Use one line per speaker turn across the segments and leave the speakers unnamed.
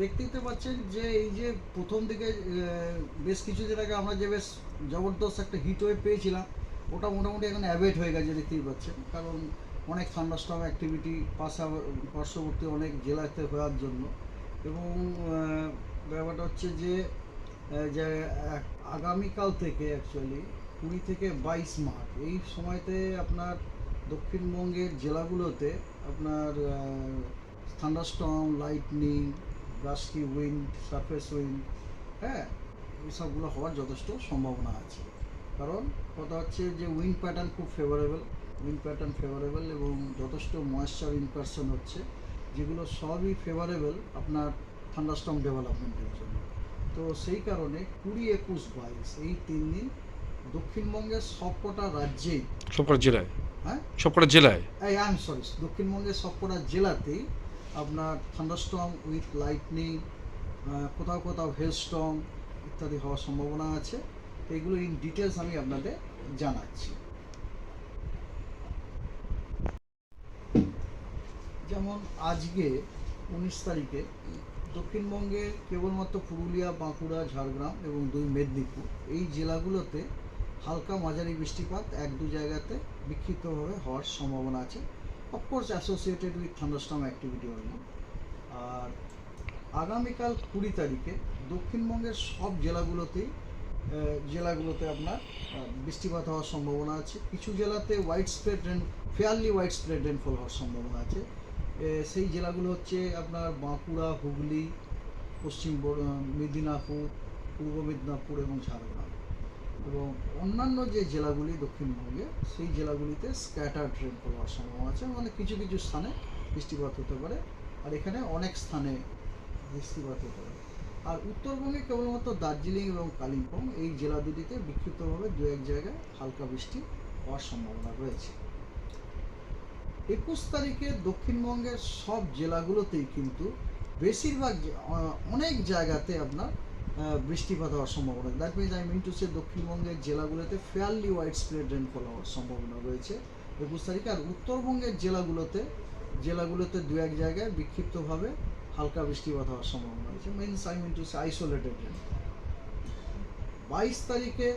দেখতেই তো পাচ্ছেন যে এই যে প্রথম দিকে বেশ কিছুদিন আগে আমরা যে বেশ জবরদস্ত একটা হিট ওয়েভ পেয়েছিলাম, ওটা মোটামুটি এখন অ্যাভয়েড হয়ে গেছে দেখতেই পাচ্ছেন। কারণ অনেক থান্ডারস্টর্ম অ্যাক্টিভিটি পাশা পার্শ্ববর্তী অনেক জেলাতে হওয়ার জন্য। এবং ব্যাপারটা হচ্ছে যে যে আগামীকাল থেকে অ্যাকচুয়ালি কুড়ি থেকে বাইশ মার্চ, এই সময়তে আপনার দক্ষিণবঙ্গের জেলাগুলোতে আপনার thunderstorm lightning gusty wind surface wind হ্যাঁ এইসবগুলো হওয়ার যথেষ্ট সম্ভাবনা আছে। কারণ কথা হচ্ছে যে উইন্ড প্যাটার্ন খুব ফেভারেবল উইন্ড প্যাটার্ন ফেভারেবল এবং যথেষ্ট ময়েশ্চার ইনকারশন হচ্ছে যেগুলো সবই ফেভারেবল আপনার থান্ডারস্টর্ম ডেভেলপমেন্টের জন্য। তো সেই কারণে কুড়ি একুশ বাইশ এই তিন দিন দক্ষিণবঙ্গের সবকটা রাজ্যেই
সবকটা জেলায়?
হ্যাঁ?
সবকটা জেলায়?
আই এম সরি দক্ষিণবঙ্গের সবকটা জেলাতেই আপনার থান্ডারস্টর্ম উইথ লাইটনিং কোথাও কোথাও হেলস্টর্ম ইত্যাদি হওয়ার সম্ভাবনা আছে। এগুলো ইন ডিটেলস আমি আপনাদের জানাচ্ছি। যেমন আজকে উনিশ তারিখে দক্ষিণবঙ্গে কেবলমাত্র পুরুলিয়া, বাঁকুড়া, ঝাড়গ্রাম এবং দুই মেদিনীপুর এই জেলাগুলোতে হালকা মাঝারি বৃষ্টিপাত এক দু জায়গাতে বিক্ষিপ্তভাবে হওয়ার সম্ভাবনা আছে। Of course associated with thunderstorm activity only আর আগামীকাল কুড়ি তারিখে দক্ষিণবঙ্গের সব জেলাগুলোতেই জেলাগুলোতে আপনার বৃষ্টিপাত হওয়ার সম্ভাবনা আছে। কিছু জেলাতে widespread rain fairly widespread rainfall হওয়ার সম্ভাবনা আছে। সেই জেলাগুলো হচ্ছে আপনার বাঁকুড়া, হুগলি, পশ্চিম মেদিনীপুর, পূর্ব মেদিনীপুর এবং ঝাড়গ্রাম। এবং অন্যান্য যে জেলাগুলি দক্ষিণবঙ্গে, সেই জেলাগুলিতে স্ক্যাটার্ড রেনফল হওয়ার সম্ভাবনা আছে মানে কিছু কিছু স্থানে বৃষ্টিপাত হতে পারে। আর এখানে অনেক স্থানে বৃষ্টিপাত হতে পারে। আর উত্তরবঙ্গে কেবলমাত্র দার্জিলিং এবং কালিম্পং, এই জেলা দুটিতে বিক্ষিপ্তভাবে দু এক জায়গায় হালকা বৃষ্টি হওয়ার সম্ভাবনা রয়েছে। একুশ তারিখে দক্ষিণবঙ্গের সব জেলাগুলোতেই কিন্তু বেশিরভাগ অনেক জায়গাতে আপনার বৃষ্টিপাত হওয়ার সম্ভাবনা। That means I mean to say দক্ষিণবঙ্গের জেলাগুলোতে ফেয়ারলি ওয়াইড স্প্রেড রেনফল হওয়ার সম্ভাবনা রয়েছে একুশ তারিখে। আর উত্তরবঙ্গের জেলাগুলোতে জেলাগুলোতে দু এক জায়গায় বিক্ষিপ্তভাবে হালকা বৃষ্টিপাত হওয়ার সম্ভাবনা রয়েছে। Means I mean to say isolated rainfall বাইশ তারিখে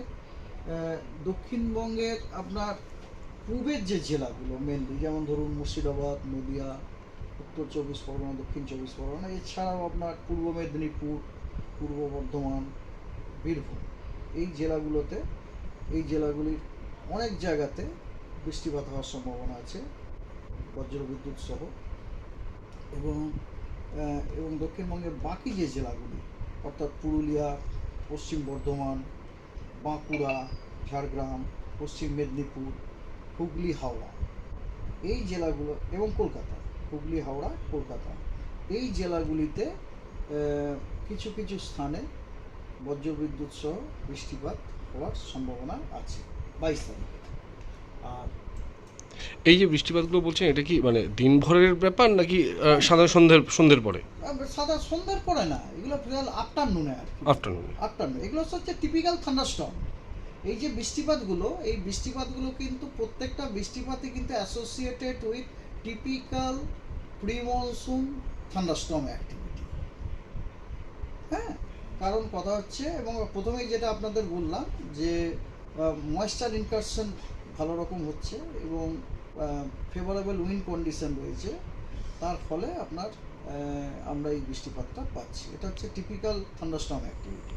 দক্ষিণবঙ্গের আপনার পূবের যে জেলাগুলো মেনলি যেমন ধরুন মুর্শিদাবাদ, নদিয়া, উত্তর চব্বিশ পরগনা, দক্ষিণ চব্বিশ পরগনা, এছাড়াও আপনার পূর্ব মেদিনীপুর পূর্ব বর্ধমান, বীরভূম, এই জেলাগুলোতে, এই জেলাগুলির অনেক জায়গাতে বৃষ্টিপাত হওয়ার সম্ভাবনা আছে, বজ্রবিদ্যুৎ সহ। এবং এবং দক্ষিণবঙ্গের বাকি যে জেলাগুলি, অর্থাৎ পুরুলিয়া, পশ্চিম বর্ধমান, বাঁকুড়া, ঝাড়গ্রাম, পশ্চিম মেদিনীপুর, হুগলি, হাওড়া, এই জেলাগুলো এবং কলকাতা, হুগলি, হাওড়া, কলকাতা, এই জেলাগুলিতে কিছু কিছু স্থানে বজ্রবিদ্যুৎ সহ বৃষ্টিপাত হওয়ার সম্ভাবনা আছে বাইশ তারিখে আর
এই যে বৃষ্টিপাতগুলো বলছেন এটা কি মানে দিনভরের ব্যাপার নাকি সাদা সন্ধ্যের সন্ধ্যের পরে?
সাদা সন্ধ্যের পরে না এগুলো আফটারনুনে আর
আফটারনুনে
আফটারনুন এগুলো হচ্ছে টিপিক্যাল থান্ডারস্টর্ম এই যে বৃষ্টিপাতগুলো এই বৃষ্টিপাতগুলো কিন্তু প্রত্যেকটা বৃষ্টিপাতই কিন্তু associated with typical pre monsoon thunderstorm activity কারণ কথা হচ্ছে, এবং প্রথমেই যেটা আপনাদের বললাম যে ময়েশ্চার ইনকারশন ভালো রকম হচ্ছে এবং ফেভারেবল উইন কন্ডিশন রয়েছে। তার ফলে আপনার আমরা এই বৃষ্টিপাতটা পাচ্ছি। এটা হচ্ছে টিপিক্যাল থান্ডারস্টর্ম অ্যাক্টিভিটি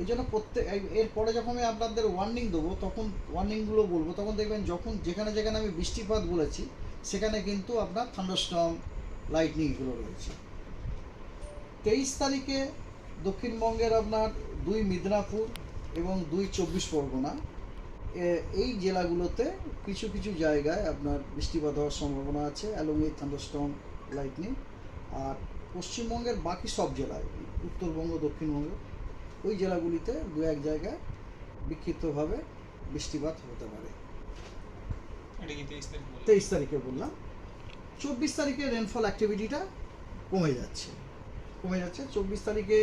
এই জন্য প্রত্যেক এরপরে যখন আমি আপনাদের ওয়ার্নিং দেবো, তখন ওয়ার্নিংগুলো বলব, তখন দেখবেন যখন যেখানে যেখানে আমি বৃষ্টিপাত বলেছি, সেখানে কিন্তু আপনার থান্ডারস্টর্ম লাইটনিংগুলো রয়েছে। তেইশ তারিখে দক্ষিণবঙ্গের আপনার দুই মিদনাপুর এবং দুই চব্বিশ পরগনা। এই জেলাগুলোতে কিছু কিছু জায়গায় আপনার বৃষ্টিপাত হওয়ার সম্ভাবনা আছে অ্যালং উইথ থান্ডারস্টর্ম লাইটনিং আর পশ্চিমবঙ্গের বাকি সব জেলায় উত্তরবঙ্গ দক্ষিণবঙ্গ ওই জেলাগুলিতে দু এক জায়গায় বিক্ষিপ্তভাবে বৃষ্টিপাত হতে পারে।
তেইশ তারিখ
বললাম। চব্বিশ তারিখে রেনফল অ্যাক্টিভিটিটা কমে যাচ্ছে। কমে যাচ্ছে। চব্বিশ তারিখে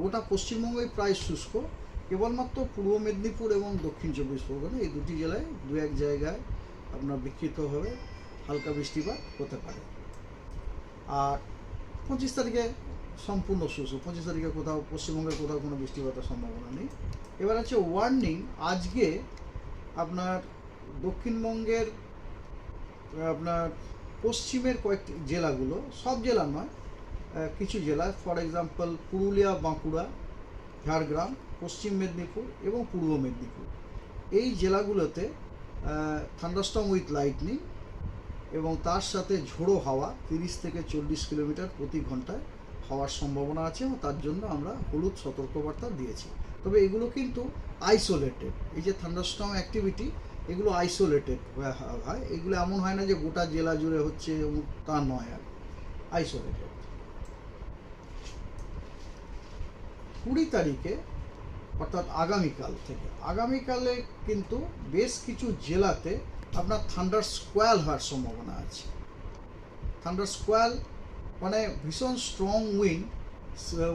গোটা পশ্চিমবঙ্গই প্রায় শুষ্ক। কেবলমাত্র পূর্ব মেদিনীপুর এবং দক্ষিণ চব্বিশ পরগনা, এই দুটি জেলায় দু এক জায়গায় আপনার বিক্ষিপ্তভাবে হালকা বৃষ্টিপাত হতে পারে। আর পঁচিশ তারিখে সম্পূর্ণ শুষ্ক। পঁচিশ তারিখে কোথাও পশ্চিমবঙ্গের কোথাও কোনো বৃষ্টিপাতের সম্ভাবনা নেই। এবার হচ্ছে ওয়ার্নিং আজকে আপনার দক্ষিণবঙ্গের, আপনার পশ্চিমের কয়েকটি জেলাগুলো, সব জেলা নয় কিছু জেলা ফর এক্সাম্পল পুরুলিয়া, বাঁকুড়া, ঝাড়গ্রাম, পশ্চিম মেদিনীপুর এবং পূর্ব মেদিনীপুর। এই জেলাগুলোতে থান্ডারস্টম উইথ লাইটনিং এবং তার সাথে ঝোড়ো হাওয়া, তিরিশ থেকে চল্লিশ কিলোমিটার প্রতি ঘন্টায় হওয়ার সম্ভাবনা আছে এবং তার জন্য আমরা হলুদ সতর্কবার্তা দিয়েছি। তবে এগুলো কিন্তু আইসোলেটেড এই যে থান্ডারস্টম অ্যাক্টিভিটি এগুলো আইসোলেটেড হয় এগুলো এমন হয় না যে গোটা জেলা জুড়ে হচ্ছে তা নয় আর আইসোলেটেড কুড়ি তারিখে, অর্থাৎ আগামীকাল থেকে। আগামীকালে কিন্তু বেশ কিছু জেলাতে আপনার থান্ডার স্কোয়াল হওয়ার সম্ভাবনা আছে। থান্ডার স্কোয়াল মানে ভীষণ স্ট্রং উইন্ড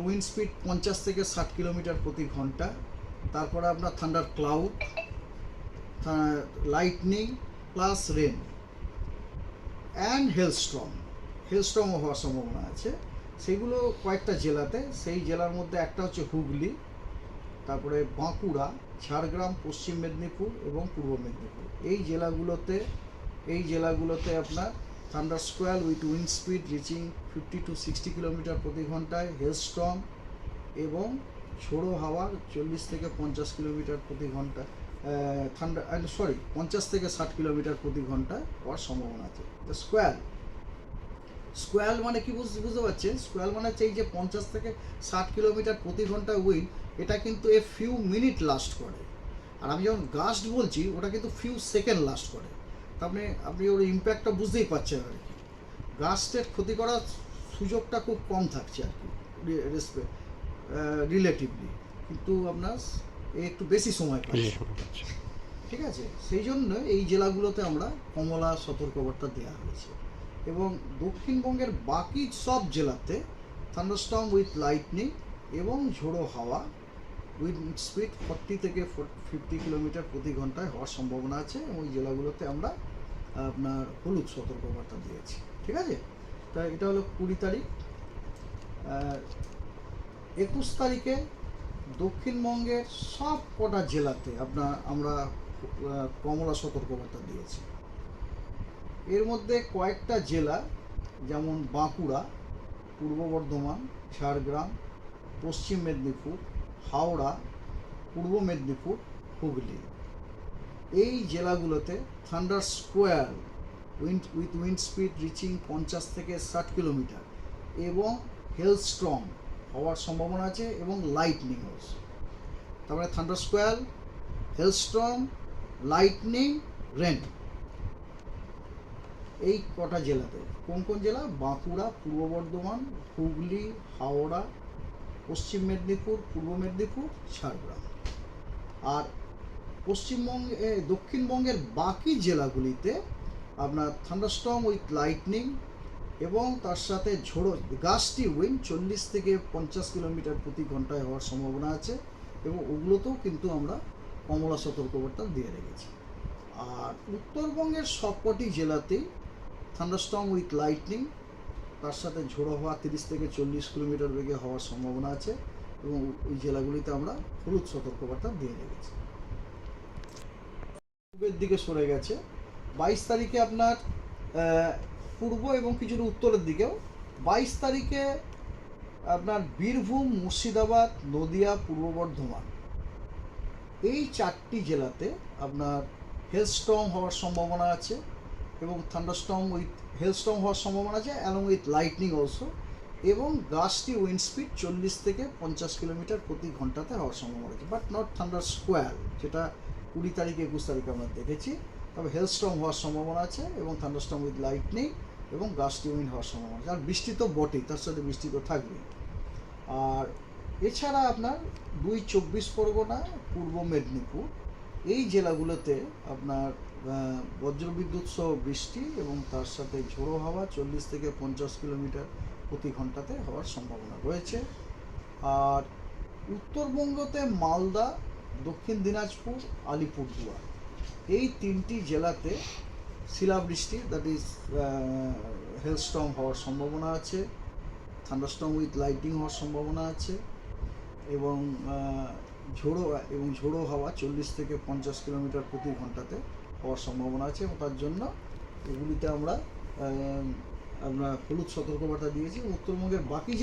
উইন্ড স্পিড পঞ্চাশ থেকে ষাট কিলোমিটার প্রতি ঘণ্টা। তারপরে আপনার thunder cloud lightning plus rain and hailstorm হেলস্ট্রমও হওয়ার সম্ভাবনা আছে। সেগুলো কয়েকটা জেলাতে, সেই জেলার মধ্যে একটা হচ্ছে হুগলি, তারপরে বাঁকুড়া, ঝাড়গ্রাম, পশ্চিম মেদিনীপুর এবং পূর্ব মেদিনীপুর। এই জেলাগুলোতে এই জেলাগুলোতে আপনার thunder squall with wind speed reaching fifty to sixty kilometre প্রতি ঘন্টায় হেলস্ট্রম এবং ঝোড়ো হাওয়া চল্লিশ থেকে পঞ্চাশ কিলোমিটার প্রতি ঘণ্টা ঠান্ডা সরি পঞ্চাশ থেকে ষাট কিলোমিটার প্রতি ঘন্টায় হওয়ার সম্ভাবনা আছে। স্কোয়াল স্কোয়াল মানে কি বুঝতে বুঝতে পারছেন? স্কোয়াল মানে হচ্ছে এই যে পঞ্চাশ থেকে ষাট কিলোমিটার প্রতি ঘণ্টা উইন্ড এটা কিন্তু এ ফিউ মিনিট লাস্ট করে। আর আমি যখন গাস্ট বলছি ওটা কিন্তু ফিউ সেকেন্ড লাস্ট করে। তার মানে আপনি ওর ইম্প্যাক্টটা বুঝতেই পারছেন আর কি। গাস্টের ক্ষতি করার সুযোগটা খুব কম থাকছে আর কি রিলেটিভলি কিন্তু আপনার এ একটু বেশি সময় পাচ্ছে। ঠিক আছে? সেই জন্য এই জেলাগুলোতে আমরা কমলা সতর্কবার্তা দেওয়া হয়েছে। এবং দক্ষিণবঙ্গের বাকি সব জেলাতে থান্ডারস্টর্ম উইথ লাইটনিং এবং ঝোড়ো হাওয়া উইথ স্পিড ফর্টি থেকে ফিফটি কিলোমিটার প্রতি ঘন্টায় হওয়ার সম্ভাবনা আছে এবং ওই জেলাগুলোতে আমরা, আপনার হলুদ সতর্কবার্তা দিয়েছি। ঠিক আছে? তা এটা হলো কুড়ি তারিখ। একুশ তারিখে দক্ষিণবঙ্গের সব কটা জেলাতে আপনার, আমরা কমলা সতর্কবার্তা দিয়েছি। এর মধ্যে কয়েকটা জেলা, যেমন বাঁকুড়া, পূর্ব বর্ধমান, ঝাড়গ্রাম, পশ্চিম মেদিনীপুর, হাওড়া, পূর্ব মেদিনীপুর, হুগলি। এই জেলাগুলোতে thunder squall wind, with wind speed reaching পঞ্চাশ থেকে ষাট কিলোমিটার এবং হেল স্ট্রং হওয়ার সম্ভাবনা আছে এবং লাইটনিং তারপরে thunder squall hailstorm lightning, rain. এই কটা জেলাতে। কোন কোন জেলা? বাঁকুড়া, পূর্ব বর্ধমান, হুগলি, হাওড়া, পশ্চিম মেদিনীপুর, পূর্ব মেদিনীপুর, ঝাড়গ্রাম। আর পশ্চিমবঙ্গে দক্ষিণবঙ্গের বাকি জেলাগুলিতে আপনার থান্ডারস্টর্ম উইথ লাইটনিং এবং তার সাথে ঝোড়ো গাছটি উইন্ড চল্লিশ থেকে পঞ্চাশ কিলোমিটার প্রতি ঘন্টায় হওয়ার সম্ভাবনা আছে এবং ওগুলোতেও কিন্তু আমরা কমলা সতর্কবার্তা দিয়ে রেখেছি। আর উত্তরবঙ্গের সবকটি জেলাতেই থান্ডারস্টর্ম উইথ লাইটনিং তার সাথে ঝোড়ো হওয়া তিরিশ থেকে চল্লিশ কিলোমিটার বেগে হওয়ার সম্ভাবনা আছে এবং ওই জেলাগুলিতে আমরা হলুদ সতর্কবার্তা দিয়ে রেখেছি। পূর্বের দিকে সরে গেছে। বাইশ তারিখে আপনার পূর্ব এবং কিছুটা উত্তরের দিকেও। বাইশ তারিখে আপনার বীরভূম, মুর্শিদাবাদ, নদিয়া, পূর্ব বর্ধমান। এই চারটি জেলাতে আপনার হেলস্টর্ম হওয়ার সম্ভাবনা আছে। এবং থান্ডারস্টর্ম উইথ হেলস্টর্ম হওয়ার সম্ভাবনা আছে অ্যালং উইথ লাইটনিং অলসো এবং গাছটি উইন্ড স্পিড চল্লিশ থেকে পঞ্চাশ কিলোমিটার প্রতি ঘন্টাতে হওয়ার সম্ভাবনা আছে বাট নট থান্ডার স্কোয়ার যেটা কুড়ি তারিখ, একুশ তারিখে আমরা দেখেছি, তবে হেলস্টর্ম হওয়ার সম্ভাবনা আছে এবং থান্ডারস্টর্ম উইথ লাইটনিং এবং গাছটি উইন্ড হওয়ার সম্ভাবনা আছে, আর বৃষ্টি তো বটেই, তার সাথে বৃষ্টি তো থাকবেই। আর এছাড়া আপনার দুই চব্বিশ পরগনা, পূর্ব মেদিনীপুর, এই জেলাগুলোতে আপনার বজ্রবিদ্যুৎ সহ বৃষ্টি এবং তার সাথে ঝোড়ো হাওয়া চল্লিশ থেকে পঞ্চাশ কিলোমিটার প্রতি ঘন্টাতে হওয়ার সম্ভাবনা রয়েছে। আর উত্তরবঙ্গতে মালদা, দক্ষিণ দিনাজপুর, আলিপুরদুয়ার এই তিনটি জেলাতে শিলাবৃষ্টি দ্যাট ইজ হেলস্টর্ম হওয়ার সম্ভাবনা আছে থান্ডারস্টর্ম উইথ লাইটিং হওয়ার সম্ভাবনা আছে এবং ঝোড়ো এবং ঝোড়ো হাওয়া চল্লিশ থেকে পঞ্চাশ কিলোমিটার প্রতি ঘন্টাতে হওয়ার সম্ভাবনা আছে এবং তার জন্য এগুলিতে আমরা আমরা হলুদ সতর্কবার্তা দিয়েছি উত্তরবঙ্গের বাকি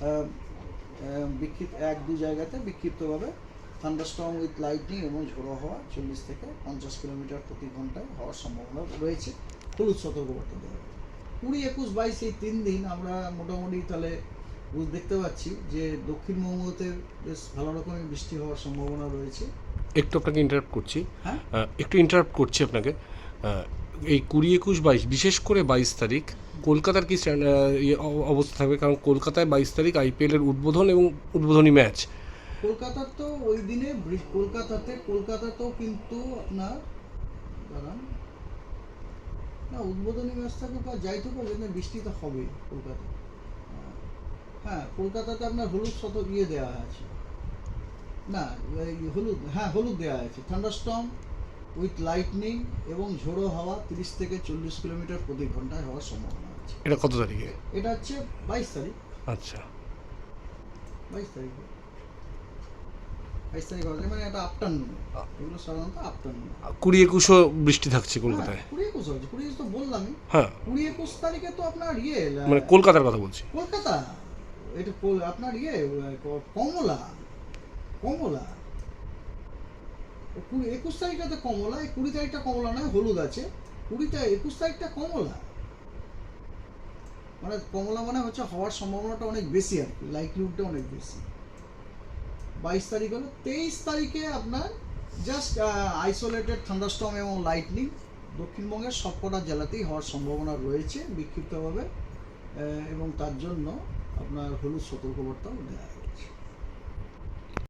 আহ, বিক্ষিপ্ত এক দু জায়গাতে বিক্ষিপ্তভাবে থান্ডারস্টর্ম উইথ লাইটনিং এবং ঝোড়ো হওয়া চল্লিশ থেকে পঞ্চাশ কিলোমিটার প্রতি ঘন্টায় হওয়ার সম্ভাবনা রয়েছে হলুদ সতর্কবার্তা দেওয়া। কুড়ি একুশ বাইশ এই তিন দিন আমরা মোটামুটি তাহলে দেখতে পাচ্ছি যে দক্ষিণবঙ্গতে বেশ ভালো রকমের বৃষ্টি হওয়ার সম্ভাবনা রয়েছে
একটু আপনাকে ইন্টারাপ্ট করছি।
হ্যাঁ।
একটু ইন্টারাপ্ট করছি আপনাকে। এই কুড়ি একুশ বাইশ বিশেষ করে বাইশ তারিখ কলকাতার কি ইয়ে অবস্থা থাকবে? কারণ কলকাতায় বাইশ তারিখ আইপিএলের উদ্বোধন এবং উদ্বোধনী ম্যাচ।
কলকাতার তো ওই দিনে বৃ- কলকাতাতে কলকাতাতেও কিন্তু আপনার দাঁড়ান। না উদ্বোধনী ম্যাচ থাকুক আর যাই থাকুক ওখানে বৃষ্টি তো হবে কলকাতা হ্যাঁ কলকাতাতে আপনার হলুদ শত ইয়ে দেওয়া আছে। না হলুদ হ্যাঁ হলুদ দেওয়া আছে। থান্ডারস্টর্ম উইথ লাইটনিং এবং ঝোড়ো হাওয়া তিরিশ থেকে চল্লিশ কিলোমিটার প্রতি ঘন্টায় হওয়ার সম্ভাবনা আছে।
এটা কত তারিখে?
এটা হচ্ছে বাইশ তারিখ।
আচ্ছা।
বাইশ তারিখে। বাইশ তারিখ মানে এটা আফটারনুন। এগুলো সাধারণত আফটারনুন।
কুড়ি একুশও বৃষ্টি থাকছে কলকাতায়।
কুড়ি একুশ হচ্ছে কুড়ি একুশ তো বললামই।
হ্যাঁ।
কুড়ি একুশ তারিখে তো আপনার ইয়ে
মানে কলকাতার কথা বলছি।
কলকাতা? এটা আপনার ইয়ে কমলা। কমলা? কুড়ি, একুশ তারিখটা তো কমলা, এই কুড়ি তারিখটা কমলা নয়, হলুদ আছে। কুড়িটা একুশ তারিখটা কমলা? মানে কমলা মানে হচ্ছে হওয়ার সম্ভাবনাটা অনেক বেশি আর কি লাইকলিহুডটা অনেক বেশি। বাইশ তারিখ হলো, তেইশ তারিখে আপনার জাস্ট আইসোলেটেড থান্ডারস্টর্ম এবং লাইটনিং দক্ষিণবঙ্গের সবকটা জেলাতেই হওয়ার সম্ভাবনা রয়েছে বিক্ষিপ্তভাবে এবং তার জন্য আপনার হলুদ সতর্কবার্তাও দেওয়া